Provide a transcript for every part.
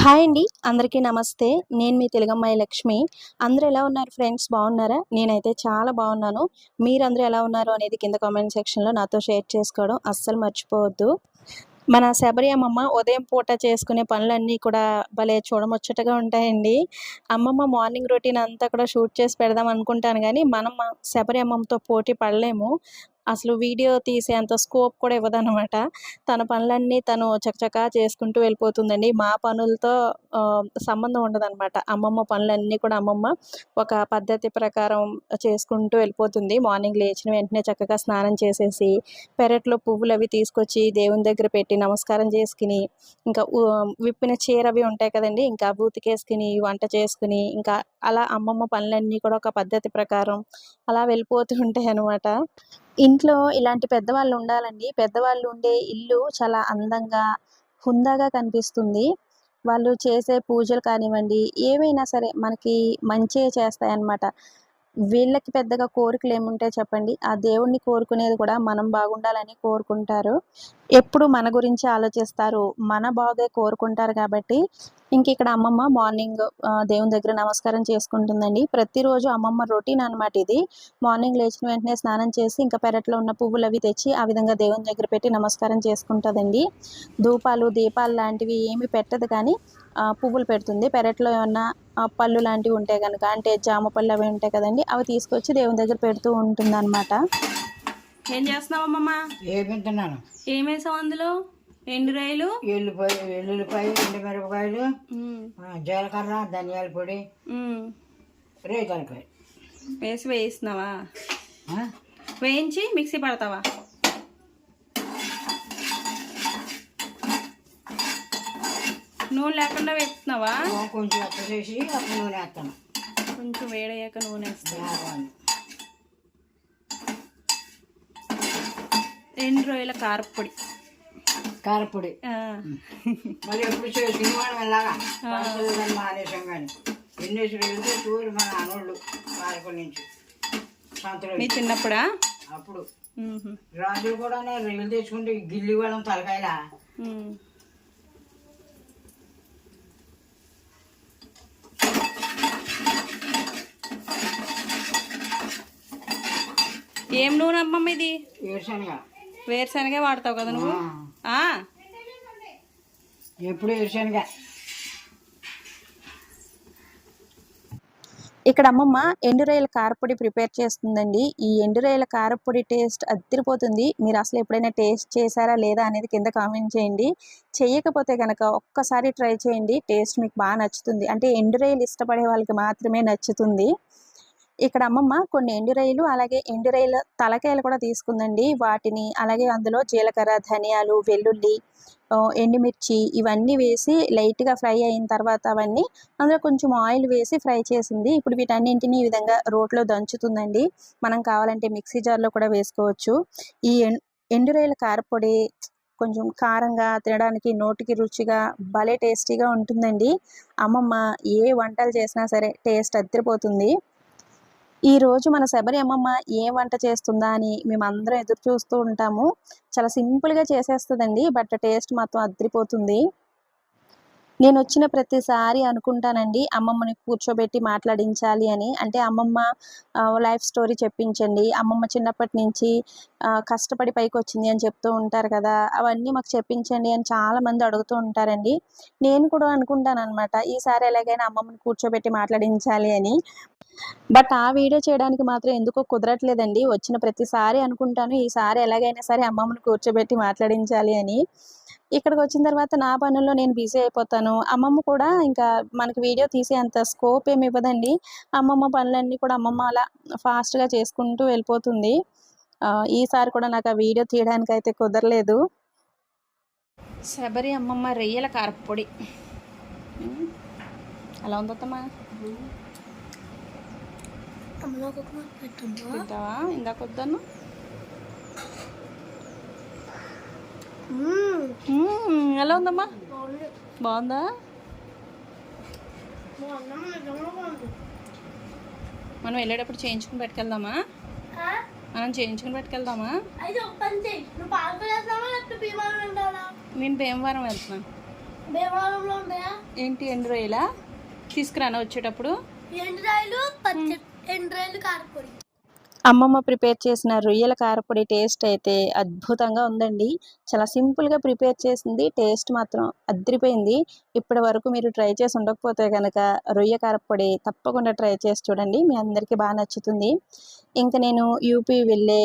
Hi అండి అందరికీ నమస్తే. నేను మీ తెలుగమ్మాయి లక్ష్మి. అందరూ ఎలా ఉన్నారు ఫ్రెండ్స్? బాగున్నారా? నేనైతే చాలా బాగున్నాను. మీరందరూ ఎలా ఉన్నారు అనేది కింద కామెంట్ సెక్షన్లో నాతో షేర్ చేసుకోవడం అస్సలు మర్చిపోవద్దు. మన శబరి అమ్మమ్మ ఉదయం పూట చేసుకునే పనులన్నీ కూడా భలే చూడముచ్చటగా ఉంటాయండి. అమ్మమ్మ మార్నింగ్ రొటీన్ అంతా కూడా షూట్ చేసి పెడదాం అనుకుంటాను కానీ మనం శబరి అమ్మమ్మతో పోటీ పడలేము. అసలు వీడియో తీసే అంత స్కోప్ కూడా ఇవ్వదన్నమాట. తన పనులన్నీ తను చకచకా చేసుకుంటూ వెళ్ళిపోతుందండి. మా పనులతో సంబంధం ఉండదన్నమాట. అమ్మమ్మ పనులన్నీ కూడా అమ్మమ్మ ఒక పద్ధతి ప్రకారం చేసుకుంటూ వెళ్ళిపోతుంది. మార్నింగ్ లేచిన వెంటనే చక్కగా స్నానం చేసేసి పెరట్లో పువ్వులు అవి తీసుకొచ్చి దేవుని దగ్గర పెట్టి నమస్కారం చేసుకుని ఇంకా విప్పిన చీర అవి ఉంటాయి కదండి ఇంకా అవి ఉతికేసుకుని వంట చేసుకుని ఇంకా అలా అమ్మమ్మ పనులన్నీ కూడా ఒక పద్ధతి ప్రకారం అలా వెళ్ళిపోతూ ఉంటాయి అనమాట ఇంట్లో ఇలాంటి పెద్దవాళ్ళు ఉండాలండి. పెద్దవాళ్ళు ఉండే ఇల్లు చాలా అందంగా హుందాగా కనిపిస్తుంది. వాళ్ళు చేసే పూజలు కానివ్వండి ఏవైనా సరే మనకి మంచి చేస్తాయన్నమాట. వీళ్ళకి పెద్దగా కోరికలు ఏముంటాయి చెప్పండి? ఆ దేవుణ్ణి కోరుకునేది కూడా మనం బాగుండాలని కోరుకుంటారు. ఎప్పుడు మన గురించి ఆలోచిస్తారు మన బాగే కోరుకుంటారు కాబట్టి ఇంక ఇక్కడ అమ్మమ్మ మార్నింగ్ దేవుని దగ్గర నమస్కారం చేసుకుంటుందండి. ప్రతిరోజు అమ్మమ్మ రొటీన్ అన్నమాట ఇది. మార్నింగ్ లేచిన వెంటనే స్నానం చేసి ఇంకా పెరట్లో ఉన్న పువ్వులు అవి తెచ్చి ఆ విధంగా దేవుని దగ్గర పెట్టి నమస్కారం చేసుకుంటుందండి. ధూపాలు దీపాలు లాంటివి ఏమి పెట్టదు కానీ పువ్వులు పెడుతుంది. పెరట్లో ఏమన్నా ఆ, పళ్ళు లాంటివి ఉంటాయి కనుక అంటే జామ పళ్ళు అవి ఉంటాయి కదండి అవి తీసుకొచ్చి దేవుని దగ్గర పెడుతూ ఉంటుంది అనమాట ఏం చేస్తున్నావు అమ్మమ్మ? ఏమిస్తున్నాను ఏం వేసావు అందులో? ఎండు రాయలు ఎల్లిపాయ వెల్లుల్లిపాయ ఎండుమిరపకాయలు జీలకర్ర ధనియాల పొడి రేతలకాయ వేసి వేయిస్తున్నావా? వేయించి మిక్సీ పడతావా? నూనె లేకుండా వేస్తున్నావా? కొంచెం ఎత్త చేసి అప్పుడు నూనె వేస్తాను. కొంచెం వేడయ్యాక నూనె వేస్తావా వేపాను. ఎండు రొయ్యల కారపొడి కారపొడి. మరి ఎప్పుడు పడుతుంది కానీ మానేసాం కానీ. ఎన్నేసి వెళ్తే చూడు మన అనోళ్ళు వారికి నుంచి. మీ చిన్నప్పుడా? అప్పుడు. రాజులు కూడా రైలు తెచ్చుకుంటే గిల్లి వాళ్ళం తలకాయలా. ఏం నూనె అమ్మమ్మ ఇది ఏడ్చానుగా. వేరుశనగే వాడతావు కదా నువ్వు? ఎప్పుడు ఏడ్చానుగా ఇక్కడ అమ్మమ్మ ఎండు రొయ్యల కారపొడి ప్రిపేర్ చేస్తుందండి. ఈ ఎండు రొయ్యల కారపొడి టేస్ట్ అదిరిపోతుంది మీరు అసలు ఎప్పుడైనా టేస్ట్ చేశారా లేదా అనేది కింద కామెంట్ చేయండి. చేయకపోతే కనుక ఒక్కసారి ట్రై చేయండి. టేస్ట్ మీకు బాగా నచ్చుతుంది. అంటే ఎండు రొయ్యలు ఇష్టపడే వాళ్ళకి మాత్రమే నచ్చుతుంది. ఇక్కడ అమ్మమ్మ కొన్ని ఎండురాయిలు అలాగే ఎండు తలకాయలు కూడా తీసుకుందండి. వాటిని అలాగే అందులో జీలకర్ర ధనియాలు వెల్లుల్లి ఎండుమిర్చి ఇవన్నీ వేసి లైట్గా ఫ్రై అయిన తర్వాత అవన్నీ అందులో కొంచెం ఆయిల్ వేసి ఫ్రై చేసింది. ఇప్పుడు వీటన్నింటినీ ఈ విధంగా రోట్లో దంచుతుందండి. మనం కావాలంటే మిక్సీ జార్లో కూడా వేసుకోవచ్చు. ఈ ఎండురాయిల కారపొడి కొంచెం కారంగా తినడానికి నోటికి రుచిగా భలే టేస్టీగా ఉంటుందండి. అమ్మమ్మ ఏ వంటలు చేసినా సరే టేస్ట్ అద్దరిపోతుంది. ఈ రోజు మన శబరి అమ్మమ్మ ఏ వంట చేస్తుందా అని మేమందరం ఎదురు చూస్తూ ఉంటాము. చాలా సింపుల్గా చేసేస్తుందండి బట్ టేస్ట్ మాత్రం అద్దరిపోతుంది నేను వచ్చిన ప్రతిసారి అనుకుంటానండి అమ్మమ్మని కూర్చోబెట్టి మాట్లాడించాలి అని. అంటే అమ్మమ్మ లైఫ్ స్టోరీ చెప్పించండి. అమ్మమ్మ చిన్నప్పటి నుంచి కష్టపడి పైకి వచ్చింది అని చెప్తూ ఉంటారు కదా అవన్నీ మాకు చెప్పించండి అని చాలా మంది అడుగుతూ ఉంటారండి. నేను కూడా అనుకుంటాను అనమాట ఈసారి ఎలాగైనా అమ్మమ్మని కూర్చోబెట్టి మాట్లాడించాలి అని. బట్ ఆ వీడియో చేయడానికి మాత్రం ఎందుకో కుదరట్లేదండి. వచ్చిన ప్రతిసారి అనుకుంటాను ఈసారి ఎలాగైనా సరే అమ్మమ్మని కూర్చోబెట్టి మాట్లాడించాలి అని. ఇక్కడికి వచ్చిన తర్వాత నా పనుల్లో నేను బిజీ అయిపోతాను. అమ్మమ్మ కూడా ఇంకా మనకి వీడియో తీసే అంత స్కోప్ ఏమి ఇవ్వదండి. అమ్మమ్మ పనులన్నీ కూడా అమ్మమ్మ అలా ఫాస్ట్గా చేసుకుంటూ వెళ్ళిపోతుంది. ఈసారి కూడా నాకు ఆ వీడియో తీయడానికి అయితే కుదరలేదు. శబరి అమ్మమ్మ రొయ్యల కారపొడి అలా ఉందమ్మా తింటావా? ఇందాక వద్దను ఎలా ఉందమ్మా? బాగుందా. మనం వెళ్ళేటప్పుడు చేయించుకుని పట్టుకెళ్దామా? మనం చేయించుకుని పట్టుకెళ్దామా? నేను భీమవరం వెళ్తున్నాను ఏంటి ఎండు రొయ్యలా? తీసుకురాను వచ్చేటప్పుడు? ఎండ్రాయిలు పచ్చడి ఎండ్రాయిలు కారపొడి. అమ్మమ్మ ప్రిపేర్ చేసిన రొయ్యల కారపొడి టేస్ట్ అయితే అద్భుతంగా ఉందండి. చాలా సింపుల్గా ప్రిపేర్ చేసింది. టేస్ట్ మాత్రం అదిరిపోయింది. ఇప్పటి వరకు మీరు ట్రై చేసి ఉండకపోతే కనుక రొయ్య కారపొడి తప్పకుండా ట్రై చేసి చూడండి. మీ అందరికీ బాగా నచ్చుతుంది. ఇంకా నేను యూపీ వెళ్ళే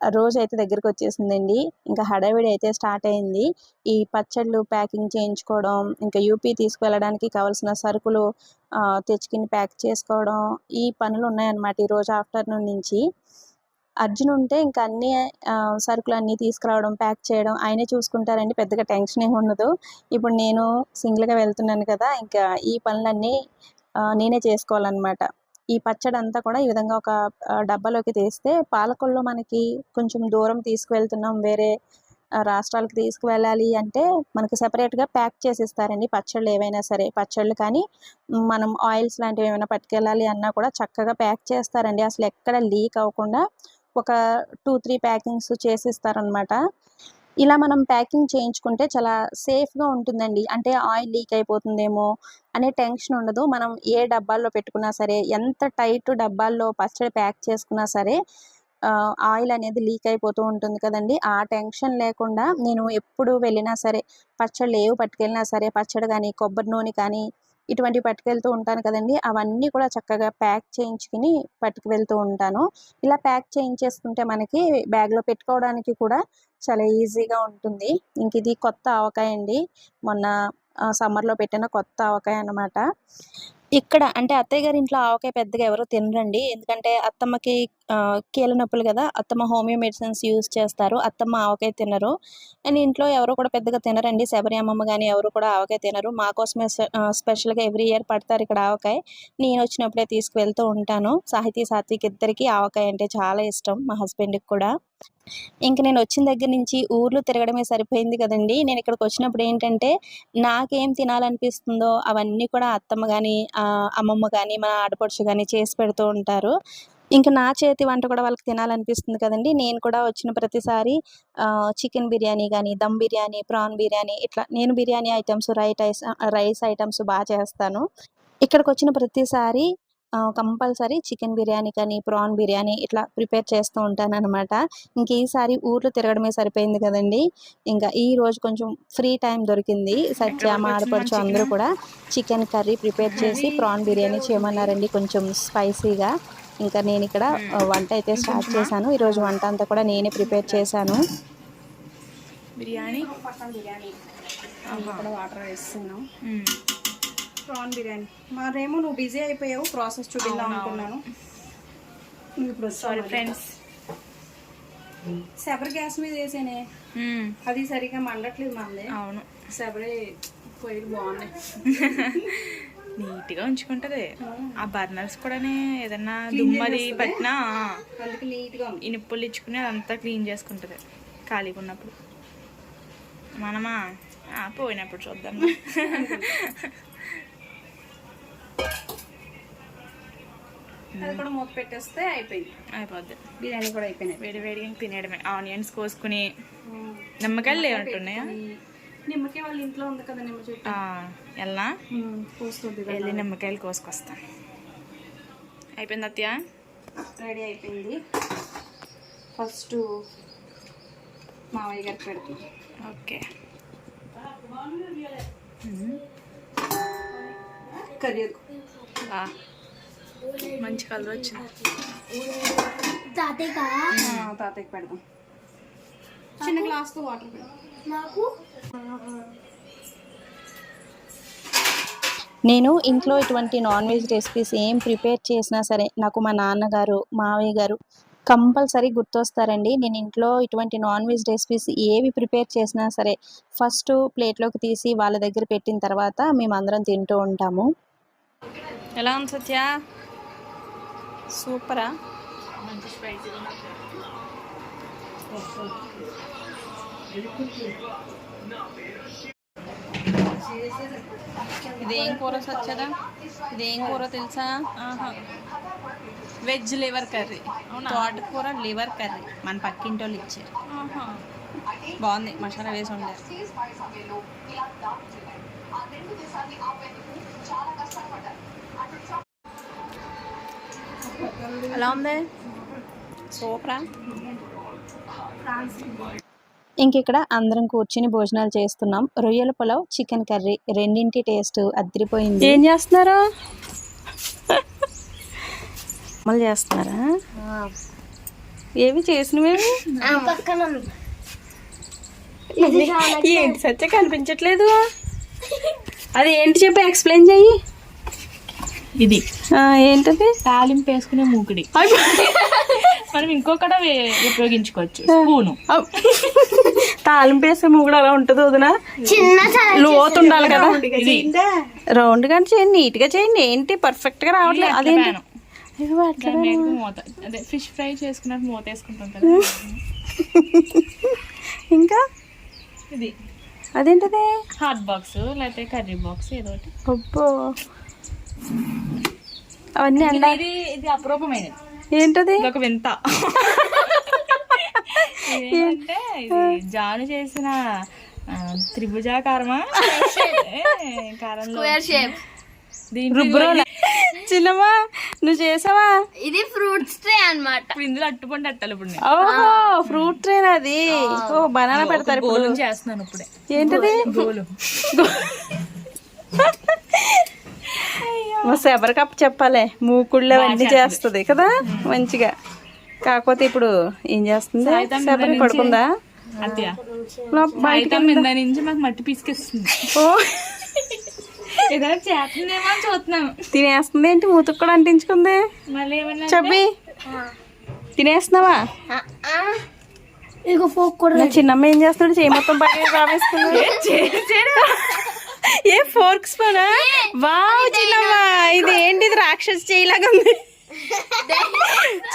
రోజు అయితే దగ్గరికి వచ్చేసిందండి ఇంకా హడావిడి అయితే స్టార్ట్ అయింది ఈ పచ్చళ్ళు ప్యాకింగ్ చేయించుకోవడం ఇంకా యూపీ తీసుకువెళ్ళడానికి కావాల్సిన సరుకులు తెచ్చుకుని ప్యాక్ చేసుకోవడం ఈ పనులు ఉన్నాయన్నమాట ఈ రోజు ఆఫ్టర్నూన్ నుంచి. అర్జున్ ఉంటే ఇంకా అన్ని సరుకులు అన్నీ తీసుకురావడం ప్యాక్ చేయడం ఆయనే చూసుకుంటారండి. పెద్దగా టెన్షన్ ఏమి ఉండదు. ఇప్పుడు నేను సింగిల్గా వెళ్తున్నాను కదా ఇంకా ఈ పనులన్నీ నేనే చేసుకోవాలన్నమాట. ఈ పచ్చడి అంతా కూడా ఈ విధంగా ఒక డబ్బాలోకి తీస్తే పాలకొల్లో మనకి కొంచెం దూరం తీసుకువెళ్తున్నాం వేరే రాష్ట్రాలకు తీసుకువెళ్ళాలి అంటే మనకు సెపరేట్గా ప్యాక్ చేసి ఇస్తారండి పచ్చళ్ళు ఏవైనా సరే. పచ్చళ్ళు కానీ మనం ఆయిల్స్ లాంటివి ఏమైనా పట్టుకెళ్ళాలి అన్నా కూడా చక్కగా ప్యాక్ చేస్తారండి. అసలు ఎక్కడ లీక్ అవ్వకుండా ఒక టూ త్రీ ప్యాకింగ్స్ చేసిస్తారనమాట ఇలా మనం ప్యాకింగ్ చేయించుకుంటే చాలా సేఫ్గా ఉంటుందండి. అంటే ఆయిల్ లీక్ అయిపోతుందేమో అనే టెన్షన్ ఉండదు. మనం ఏ డబ్బాల్లో పెట్టుకున్నా సరే ఎంత టైట్ డబ్బాల్లో పచ్చడి ప్యాక్ చేసుకున్నా సరే ఆయిల్ అనేది లీక్ అయిపోతూ ఉంటుంది కదండి. ఆ టెన్షన్ లేకుండా నేను ఎప్పుడు వెళ్ళినా సరే పచ్చళ్ళు ఏవి పట్టుకెళ్ళినా సరే పచ్చడి కానీ కొబ్బరి నూనె కానీ ఇటువంటి పట్టుకెళ్తూ ఉంటాను కదండి. అవన్నీ కూడా చక్కగా ప్యాక్ చేయించుకుని పట్టుకు వెళ్తూ ఉంటాను. ఇలా ప్యాక్ చేయించేసుకుంటే మనకి బ్యాగ్లో పెట్టుకోవడానికి కూడా చాలా ఈజీగా ఉంటుంది. ఇంక ఇది కొత్త ఆవకాయ అండి. మొన్న సమ్మర్లో పెట్టిన కొత్త ఆవకాయ అన్నమాట. ఇక్కడ అంటే అత్తయ్య గారి ఇంట్లో ఆవకాయ పెద్దగా ఎవరు తినరండి. ఎందుకంటే అత్తమ్మకి కీళ్ళ నొప్పులు కదా అత్తమ్మ హోమియో మెడిసిన్స్ యూస్ చేస్తారు. అత్తమ్మ ఆవకాయ తినరు. అండ్ ఇంట్లో ఎవరు కూడా పెద్దగా తినరండి. శబరి అమ్మమ్మ కానీ ఎవరు కూడా ఆవకాయ తినరు. మా కోసమే స్పెషల్గా ఎవ్రీ ఇయర్ పడతారు ఇక్కడ ఆవకాయ. నేను వచ్చినప్పుడే తీసుకువెళ్తూ ఉంటాను. సాహితీ సాత్విక్ ఇద్దరికి ఆవకాయ అంటే చాలా ఇష్టం మా హస్బెండ్కి కూడా. ఇంక నేను వచ్చిన దగ్గర నుంచి ఊర్లు తిరగడమే సరిపోయింది కదండి. నేను ఇక్కడికి వచ్చినప్పుడు ఏంటంటే నాకేం తినాలనిపిస్తుందో అవన్నీ కూడా అత్తమ్మ కానీ అమ్మమ్మ కానీ మా ఆడపడుచు కానీ చేసి పెడుతూ ఉంటారు. ఇంకా నా చేతి వంట కూడా వాళ్ళకి తినాలనిపిస్తుంది కదండి. నేను కూడా వచ్చిన ప్రతిసారి చికెన్ బిర్యానీ కానీ దమ్ బిర్యానీ ప్రాన్ బిర్యానీ ఇట్లా నేను biryani items right ice rice items బాగా చేస్తాను. ఇక్కడికి వచ్చిన ప్రతిసారి కంపల్సరీ చికెన్ బిర్యానీ కానీ ప్రాన్ బిర్యానీ ఇట్లా ప్రిపేర్ చేస్తూ ఉంటాను అనమాట ఇంక ఈసారి ఊర్లో తిరగడమే సరిపోయింది కదండి. ఇంకా ఈ రోజు కొంచెం ఫ్రీ టైం దొరికింది. సత్య ఆడపడుచు అందరూ కూడా చికెన్ కర్రీ ప్రిపేర్ చేసి ప్రాన్ బిర్యానీ చేయమన్నారండి కొంచెం స్పైసీగా. ఇంకా నేను ఇక్కడ వంట అయితే స్టార్ట్ చేశాను. ఈరోజు వంట అంతా కూడా నేనే ప్రిపేర్ చేశాను. బిర్యానీ? ఇక్కడ వాటర్ వేస్తున్నాం. ప్రాన్ బిర్యానీ. మరేమో నువ్వు బిజీ అయిపోయావు ప్రాసెస్ చూపిద్దాం అనుకున్నాను. ఇప్పుడు సారీ ఫ్రెండ్స్. సెపర్ గ్యాస్ మీద వేసేనే. అది సరిగా మండట్లేదు మంది అవును. సెపరే పొయ్యిలు బాగున్నాయి. నీట్గా ఉంచుకుంటది. ఆ బర్నర్స్ కూడా ఏదన్నా దుమ్మది పట్టినా అందుకే నీట్గా ఉంది. ఈ నిప్పులు ఇచ్చుకుని అదంతా క్లీన్ చేసుకుంటది. ఖాళీగా ఉన్నప్పుడు. మనమా? ఆ, పోయినప్పుడు చూద్దాం. అది కూడా మూత పెట్టేస్తే అయిపోయింది. అయిపోద్ది. బిర్యానీ కూడా అయిపోయినాయి వేడి వేడిగా తినేయడమే. ఆనియన్స్ కోసుకుని నిమ్మకాయలు లేవంటున్నాయా నిమ్మకాయ వాళ్ళ ఇంట్లో ఉంది కదా నిమ్మ చెట్టు. ఎలా పోస్తుంది వెళ్ళి నిమ్మకాయలు కోసుకొస్తాను అయిపోయింది అత్తయ్య రెడీ అయిపోయింది. ఫస్ట్ మావయ్య గారికి పెడుతుంది ఓకే. కర్రీ మంచి కలర్ వచ్చింది. తాతయ్య తాతయ్యకి పెడదాం. చిన్న గ్లాస్తో వాటర్ పెడదాం. నాకు నేను ఇంట్లో ఇటువంటి నాన్ వెజ్ రెసిపీస్ ఏం ప్రిపేర్ చేసినా సరే నాకు మా నాన్నగారు మావయ్య గారు కంపల్సరీ గుర్తొస్తారండి. నేను ఇంట్లో ఇటువంటి నాన్ వెజ్ రెసిపీస్ ఏవి ప్రిపేర్ చేసినా సరే ఫస్ట్ ప్లేట్లోకి తీసి వాళ్ళ దగ్గర పెట్టిన తర్వాత మేమందరం తింటూ ఉంటాము. ఎలా ఉంది సత్య? సూపరా? మంచి ఇదేం కూర సచ్చదా ఇదేం కూర తెలుసా? Veg liver curry. తోటకూర లివర్ కర్రీ. మన పక్కింటి వాళ్ళు ఇచ్చారు బాగుంది. మసాలా వేసి వండారు. ఎలా ఉంది? సూపరా? ఇక్కడ అందరం కూర్చుని భోజనాలు చేస్తున్నాం. రొయ్యల పులావ్ చికెన్ కర్రీ రెండింటి టేస్ట్ అదిరిపోయింది. ఏం చేస్తున్నారు? అమలు చేస్తున్నారా? ఏమి చేసినవేమి పక్కన ఏంటి సత్య కనిపించట్లేదు? అది ఏంటి చెప్పి ఎక్స్ప్లెయిన్ చెయ్యి. ఇది. ఆ, ఏంటది? తాలింపు వేసుకునే మూకుడి. మనం ఇంకొకటి ఉపయోగించుకోవచ్చు. స్పూను. తాలింపు వేసే మూగుడు అలా ఉంటుంది వదిన? చిన్న లోతు ఉండాలి కదా? రౌండ్గా చేయండి? నీట్గా చేయండి. ఏంటి? పర్ఫెక్ట్గా రావట్లేదు అదేంటి? మూత. అదే ఫిష్ ఫ్రై చేసుకున్నట్టు మూత వేసుకుంటాం కదా. ఇంకా? ఇది. అదేంటది? హాట్ బాక్స్ లేకపోతే కర్రీ బాక్స్ ఏదో ఒకటి. అబ్బో. అవన్నీ ఇది ఇది అపరూపమైనది. ఏంటది? ఒక వింత. ఏంటంటే ఇది జాను చేసిన త్రిభుజాకారమా కారంలో చిన్నమ్మా నువ్వు చేసావా? ఇది ఫ్రూట్స్ ట్రే అన్నమాట. ఇప్పుడు ఇందులో అట్టుపండి అట్టాలి ఇప్పుడు ఓహో ఫ్రూట్ ట్రైన్ అది ఓ బనానా పెడతారు చేస్తున్నాను ఇప్పుడే. ఏంటది? గోలు మా శబరి కప్ చెప్పాలి. మూకుళ్ళు అవన్నీ చేస్తుంది. కదా మంచిగా. కాకపోతే ఇప్పుడు ఏం చేస్తుంది? శబరి పడుకుందా? అత్య లో- బయట అయితే మీద నుంచి మాకు మట్టి పీసుకేస్తుంది. ఓ. ఏదైనా చేస్తుందేమో అని చూస్తున్నాను తినేస్తుంది ఏంటి? మూతుకు కూడా అంటించుకుంది? చెప్పి తినేస్తున్నావా? ఇదిగో ఫోక్ కూడా నా చిన్నమ్మ ఏం చేస్తున్నాడు? చేయి మొత్తం బాగా రావేసుకున్నాడు ఏ ఫోర్క్ స్పూనా వావ్ చిన్నమ్మ. ఇది ఏంటి రాక్షస్ చేయలాగా ఉంది.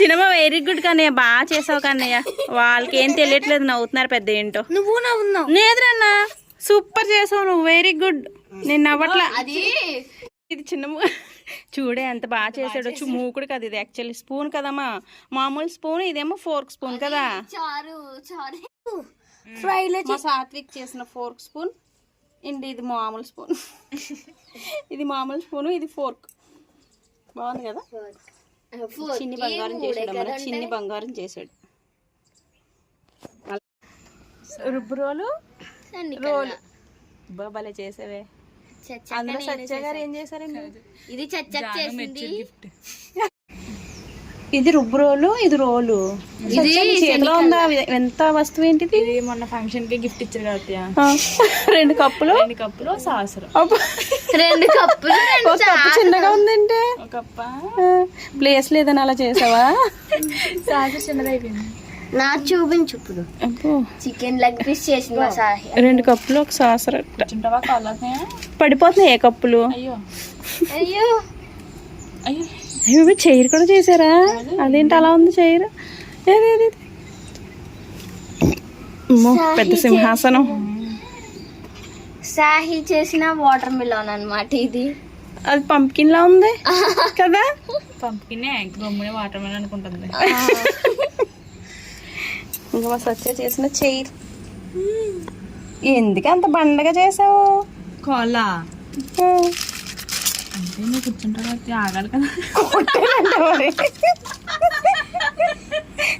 చిన్నమ్మ వెరీ గుడ్ కన్నయ్య. బాగా చేసావు కన్నయ్య. వాళ్ళకి ఏం తెలియట్లేదు నవ్వుతున్నారు పెద్ద ఏంటో. నువ్వు నవ్వున్నావు. లేదురన్నా సూపర్ చేసావు నువ్వు. Very good. నేను నవ్వట్లా. అది. ఇది చిన్న ము- చూడే ఎంత బాగా చేసాడు చూ మూకుడు కదా ఇది యాక్చువల్లీ స్పూన్ కదమ్మా. మామూలు స్పూన్ ఇదేమో ఫోర్క్ స్పూన్ కదా. చారు చారు. ఫ్రైలో సాత్విక్ చేసిన ఫోర్క్ స్పూన్. ఇండి ఇది మామూలు స్పూన్? ఇది మామూలు స్పూన్ ఇది ఫోర్క్. బాగుంది కదా? చిన్ని బంగారం చేసాడు అమ్మ. చిన్ని బంగారం చేసాడు. రుబ్బు రోలు రోలు. అబ్బా, భలే చేసావే. అందులో సత్య గారు ఏం చేశారండి? ఇది చేసింది. గిఫ్ట్. ఇది రుబ్బు రోలు ఇది రోలు. నీ చేతిలో ఉందా? ఇది ఎంత వస్తువు ఏంటిది? ఇది మొన్న ఫంక్షన్కి గిఫ్ట్ ఇచ్చారు. ఆ, రెండు కప్పులు? రెండు కప్పులు సాసరు. రెండు కప్పులు ఒక కప్పు చిన్నగా ఉందంటే? ఒక కప్ప? ప్లేస్ లేదని అలా చేసావా? సాసర్ చిన్నదైపోయింది నా చూపించు ఇప్పుడు. చికెన్ లెగ్ పీస్ సాహి? రెండు కప్పులు ఒక సాసర? పడిపోతున్నాయి ఏ కప్పులు? అయ్యో. అయ్యో. అయ్యో. అయ్యో చైర్ కూడా చేశారా? అదేంటి అలా ఉంది చైర్? పెద్ద సింహాసనం. సాహి చేసిన వాటర్ మిలాన్ అన్నమాట ఇది. అది పంపికిన్ లా ఉంది కదా? పంపుకినే గమ్మునే వాటర్ మెలన్ అనుకుంటుంది. ఇంకా మా సత్య చేసిన చైర్. ఎందుకు అంత బండగా చేసావు? కోళ్ళ ఆ, అంటే నువ్వు కూర్చుంటావు అత్తయ్య, ఆగాలి కదా.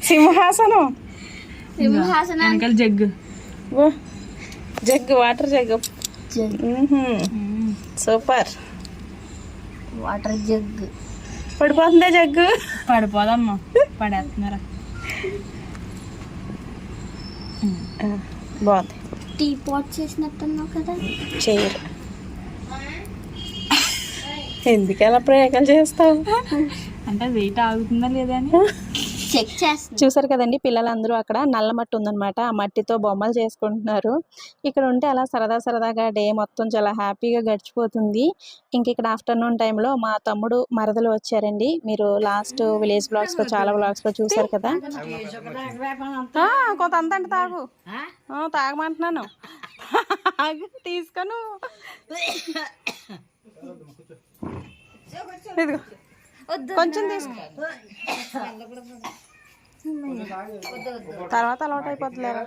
సింహాసనం. సింహాసనం. వెనకాల జగ్గు. ఓ, jug water jug. Super. Water jug పడిపోతుందా jug? పడిపోదమ్మా పడేస్తున్నారా. బాగుంది. టీ పాట్ చేసినట్టున్నావు కదా. చైర్ ఎందుకు అలా ప్రయోగాలు చేస్తావు? అంటే వెయిట్ ఆగుతుందా లేదా అని? చెక్ చేస్తున్నా. చూసారు కదండి పిల్లలందరూ అక్కడ నల్ల మట్టి ఉందన్నమాట. ఆ మట్టితో బొమ్మలు చేసుకుంటున్నారు. ఇక్కడ ఉంటే అలా సరదా సరదాగా డే మొత్తం చాలా హ్యాపీగా గడిచిపోతుంది. ఇంక ఇక్కడ ఆఫ్టర్నూన్ టైంలో మా తమ్ముడు మరదలు వచ్చారండి. మీరు లాస్ట్ విలేజ్ బ్లాగ్స్లో చాలా బ్లాగ్స్లో చూసారు కదా. కొంత అంత అంటే తాగు. తాగమంటున్నాను. తాగు, తీసుకోను ఇదిగో. కొంచెం తీసుకో. తర్వాత అలవాటు అయిపోతులేరా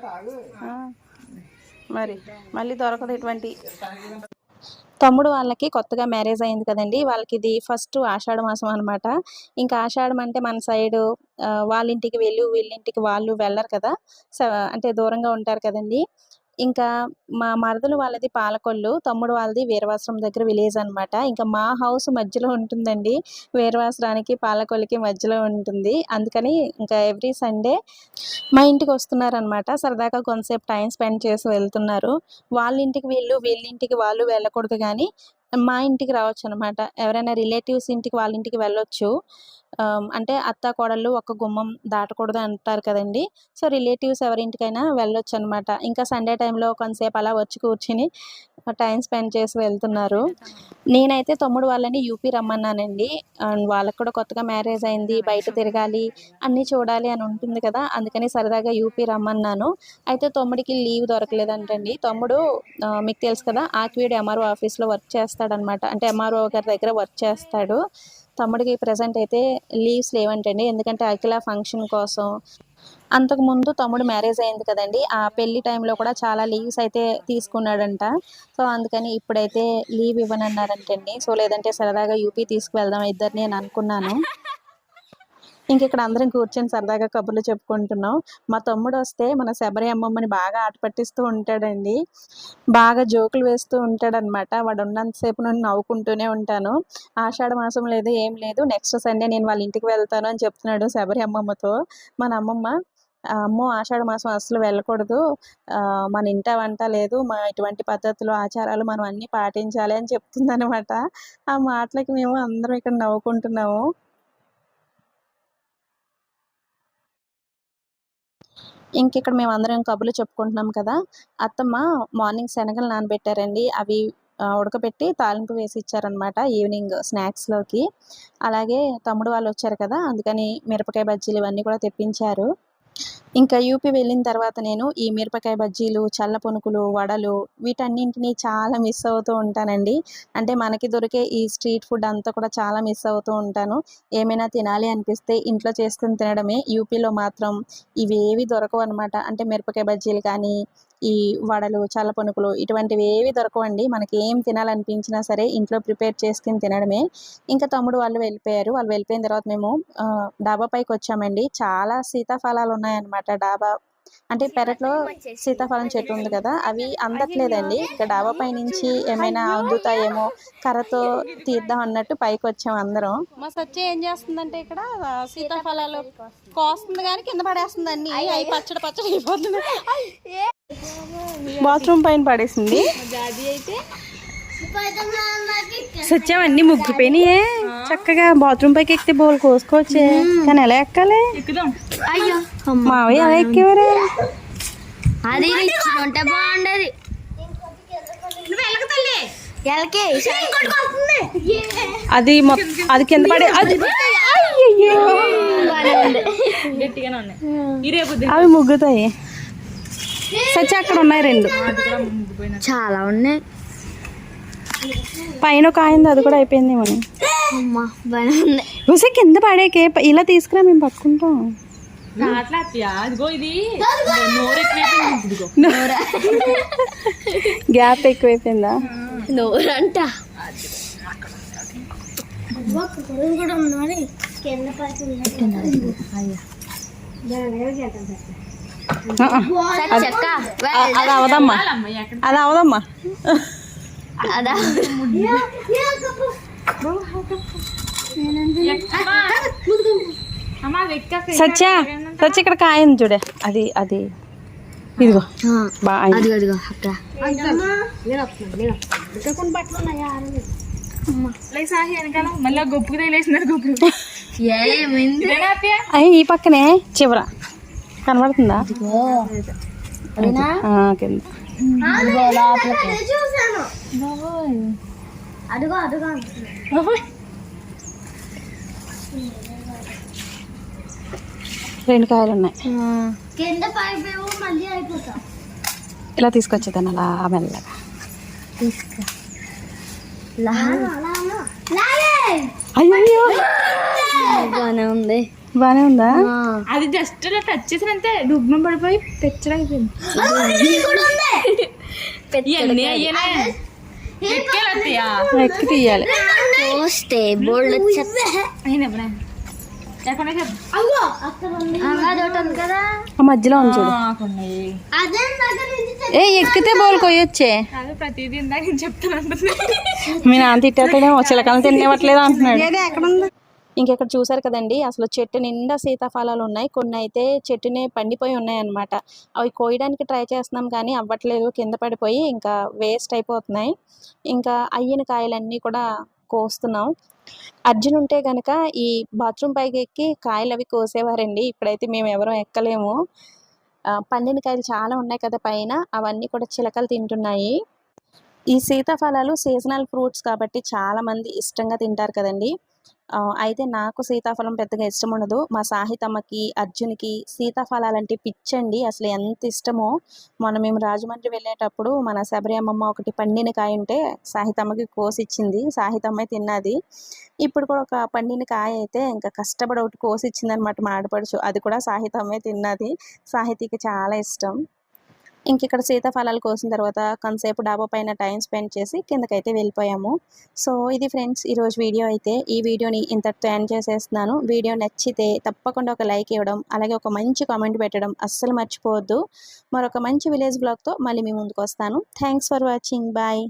మరి మళ్ళీ దొరకదు ఇటువంటి. తమ్ముడు వాళ్ళకి కొత్తగా మ్యారేజ్ అయింది కదండి. వాళ్ళకి ఇది ఫస్ట్ ఆషాఢ మాసం అనమాట ఇంకా ఆషాఢం అంటే మన సైడు వాళ్ళ ఇంటికి వెళ్ళి వీళ్ళింటికి వాళ్ళు వెళ్ళరు కదా. అంటే దూరంగా ఉంటారు కదండి. ఇంకా మా మరదలు వాళ్ళది పాలకొల్లు తమ్ముడు వాళ్ళది వీరవాసరం దగ్గర విలేజ్ అనమాట ఇంకా మా హౌస్ మధ్యలో ఉంటుందండి. వీరవాసరానికి పాలకొల్లుకి మధ్యలో ఉంటుంది. అందుకని ఇంకా ఎవ్రీ సండే మా ఇంటికి వస్తున్నారనమాట సరదాగా కొంతసేపు టైం స్పెండ్ చేసి వెళ్తున్నారు. వాళ్ళ ఇంటికి వీళ్ళు వీళ్ళ ఇంటికి వాళ్ళు వెళ్ళకూడదు కానీ మా ఇంటికి రావచ్చు అనమాట ఎవరైనా రిలేటివ్స్ ఇంటికి వాళ్ళ ఇంటికి వెళ్ళొచ్చు. అంటే అత్త కోడళ్ళు ఒక గుమ్మం దాటకూడదు అంటారు కదండి. సో రిలేటివ్స్ ఎవరింటికైనా వెళ్ళొచ్చు అనమాట ఇంకా సండే టైంలో కొంతసేపు అలా వచ్చి కూర్చుని టైం స్పెండ్ చేసి వెళ్తున్నారు. నేనైతే తమ్ముడు వాళ్ళని యూపీ రమ్మన్నానండి. అండ్ వాళ్ళకి కూడా కొత్తగా మ్యారేజ్ అయింది బయట తిరగాలి అన్నీ చూడాలి అని ఉంటుంది కదా. అందుకని సరదాగా యూపీ రమ్మన్నాను. అయితే తమ్ముడికి లీవ్ దొరకలేదంటండి. తమ్ముడు మీకు తెలుసు కదా ఆక్వీడ్ ఎంఆర్ఓ ఆఫీస్లో వర్క్ చేస్తాను చేస్తాడనమాట. అంటే ఎంఆర్ఓ గారి దగ్గర వర్క్ చేస్తాడు. తమ్ముడికి ప్రజెంట్ అయితే లీవ్స్ లేవంటండి. ఎందుకంటే అఖిల ఫంక్షన్ కోసం. అంతకుముందు తమ్ముడు మ్యారేజ్ అయింది కదండి. ఆ పెళ్ళి టైంలో కూడా చాలా లీవ్స్ అయితే తీసుకున్నాడంట. సో అందుకని ఇప్పుడైతే లీవ్ ఇవ్వనన్నారంటండి. సో లేదంటే సరదాగా యూపీ తీసుకువెళ్దాం ఇద్దరిని నేను అనుకున్నాను. ఇంక ఇక్కడ అందరం కూర్చొని సరదాగా కబుర్లు చెప్పుకుంటున్నాం. మా తమ్ముడు వస్తే మన శబరి అమ్మమ్మని బాగా ఆట పట్టిస్తూ ఉంటాడండి. బాగా జోకులు వేస్తూ ఉంటాడనమాట వాడు ఉన్నంతసేపు నేను నవ్వుకుంటూనే ఉంటాను. ఆషాఢ మాసం లేదు ఏం లేదు. నెక్స్ట్ సండే నేను వాళ్ళ ఇంటికి వెళ్తాను అని చెప్తున్నాడు శబరి అమ్మమ్మతో. మన అమ్మమ్మ అమ్మో ఆషాఢ మాసం అసలు వెళ్ళకూడదు. మన ఇంట వంట లేదు. మా ఇటువంటి పద్ధతులు ఆచారాలు మనం అన్నీ పాటించాలి అని చెప్తుందనమాట ఆ మాటలకి మేము అందరం ఇక్కడ నవ్వుకుంటున్నాము. ఇంక ఇక్కడ మేము అందరం కబుర్లు చెప్పుకుంటున్నాం కదా. అత్తమ్మ మార్నింగ్ శనగలు నానబెట్టారండి. అవి ఉడకబెట్టి తాలింపు వేసి ఇచ్చారనమాట ఈవినింగ్ స్నాక్స్లోకి అలాగే తమ్ముడు వాళ్ళు వచ్చారు కదా అందుకని మిరపకాయ బజ్జీలు ఇవన్నీ కూడా తెప్పించారు. ఇంకా యూపీ వెళ్ళిన తర్వాత నేను ఈ మిరపకాయ బజ్జీలు చల్ల పునుకులు వడలు వీటన్నింటినీ చాలా మిస్ అవుతూ ఉంటానండి. అంటే మనకి దొరికే ఈ స్ట్రీట్ ఫుడ్ అంతా కూడా చాలా మిస్ అవుతూ ఉంటాను. ఏమైనా తినాలి అనిపిస్తే ఇంట్లో చేసుకుని తినడమే. యూపీలో మాత్రం ఇవేవి దొరకవు అనమాట అంటే మిరపకాయ బజ్జీలు కానీ ఈ వడలు చల్ల ఇటువంటివి ఏవి దొరకవండి. మనకి ఏం తినాలనిపించినా సరే ఇంట్లో ప్రిపేర్ చేసుకుని తినడమే. ఇంకా తమ్ముడు వాళ్ళు వెళ్ళిపోయారు. వాళ్ళు వెళ్ళిపోయిన తర్వాత మేము ఆ, డాబా పైకి వచ్చామండి చాలా సీతాఫలాలు ఉన్నాయన్నమాట డాబా అంటే పెరట్లో సీతాఫలం చెట్టు ఉంది కదా అవి అందట్లేదండి. ఇక డాబా పై నుంచి ఏమైనా అందుతాయేమో కర్రతో తీద్దాం అన్నట్టు పైకి వచ్చాం అందరం. మా సత్య ఏం చేస్తుందంటే ఇక్కడ సీతాఫలాలు కోస్తుంది కానీ కింద పడేస్తుంది అన్ని అవి పచ్చడి పచ్చడి అయిపోతుంది. బాత్రూమ్ పైన పడేసింది. సత్యం అన్ని ముగ్గిపోయినాయే. చక్కగా బాత్రూమ్ పైకి ఎక్కితే బోల్ కోసుకోవచ్చే. కానీ ఎలా ఎక్కాలి? మావయ్య ఎలా ఎక్కేవారు? అది ఉంటే బాగుండేది. అది అది కింద పడే అది అవి ముగ్గుతాయి. సత్య అక్కడ ఉన్నాయి రెండు. చాలా ఉన్నాయి. పైన ఒక ఆయింది అది కూడా అయిపోయింది మనం కింద పడేకే ఇలా తీసుకురా మేము పట్టుకుంటాం. గ్యాప్ ఎక్కువైపోయిందా? నోరంట. అది అవదమ్మా అది అవదమ్మా అదా. ఎక్కక సత్య సత్య ఇక్కడ కాయింది చూడే. అది అది. ఇదిగో. మళ్ళీ గొప్పకు తగిలేసినారు అయ్యి ఈ పక్కనే చివర. కనబడుతుందా? అదేనా? ఆ, కింద. చూసాను అదిగో అదిగో రెండు కాయలు ఉన్నాయి. కింద పైపు ఏమో మళ్ళీ అయిపోతా ఇలా తీసుకొచ్చేదాన్ని అలా మెల్లగా. తీసుకు. అయ్యో బాగానే ఉంది. బానే ఉందా? అది జస్ట్ ఇలా టచ్ చేసినంతే దుగ్నం పడిపోయి పెచ్చడైపోయింది ఎక్కి తీయాలి. చూస్తే బోల్డ్ ఎక్కడ మధ్యలో ఉంది చూడు. అదే దగ్గర నుంచి ఏ ఎక్కితే బోల్ కొయ్యొచ్చే. అది ప్రతిదీ ఇందాక నేను చెప్తాను మీ నాన్న తిట్టేస్తాడేమో చిలకలు తినేవట్లేదు అంటున్నాడు. ఇంకెక్కడ చూసారు కదండి? అసలు చెట్టు నిండా సీతాఫలాలు ఉన్నాయి. కొన్ని అయితే చెట్టునే పండిపోయి ఉన్నాయన్నమాట. అవి కోయడానికి ట్రై చేస్తున్నాం కానీ అవ్వట్లేదు. కింద పడిపోయి ఇంకా వేస్ట్ అయిపోతున్నాయి. ఇంకా అయ్యిన కాయలన్నీ కూడా కోస్తున్నాం. అర్జున్ ఉంటే గనక ఈ బాత్రూమ్ పైకి ఎక్కి కాయలు అవి కోసేవారండి. ఇప్పుడైతే మేము ఎవరూ ఎక్కలేము. పండిన కాయలు చాలా ఉన్నాయి కదా పైన. అవన్నీ కూడా చిలకలు తింటున్నాయి. ఈ సీతాఫలాలు సీజనల్ ఫ్రూట్స్ కాబట్టి చాలామంది ఇష్టంగా తింటారు కదండి. అయితే నాకు సీతాఫలం పెద్దగా ఇష్టం ఉండదు మా సాహితమ్మకి అర్జున్కి సీతాఫలాలంటే పిచ్చండి. అసలు ఎంత ఇష్టమో. మొన్న మేము రాజమండ్రి వెళ్ళేటప్పుడు మన శబరి అమ్మమ్మ ఒకటి పండిన కాయ ఉంటే సాహితమ్మకి కోసిచ్చింది. సాహితమ్మే తిన్నది. ఇప్పుడు కూడా ఒక పండిన కాయ అయితే ఇంకా కష్టపడి ఒకటి కోసి ఇచ్చింది మా ఆడపడుచు. అది కూడా సాహితమ్మే తిన్నది. సాహితీకి చాలా ఇష్టం. ఇంక ఇక్కడ సీతాఫలాలు కోసిన తర్వాత కొంతసేపు డాబా పైన టైం స్పెండ్ చేసి కిందకైతే వెళ్ళిపోయాము. సో ఇది ఫ్రెండ్స్ ఈరోజు వీడియో అయితే ఈ వీడియోని ఇంతటితో ఎండ్ చేసేస్తున్నాను. వీడియో నచ్చితే తప్పకుండా ఒక లైక్ ఇవ్వడం అలాగే ఒక మంచి కామెంట్ పెట్టడం అస్సలు మర్చిపోవద్దు. మరొక మంచి విలేజ్ బ్లాగ్తో మళ్ళీ మీ ముందుకు వస్తాను. Thanks for watching. బాయ్.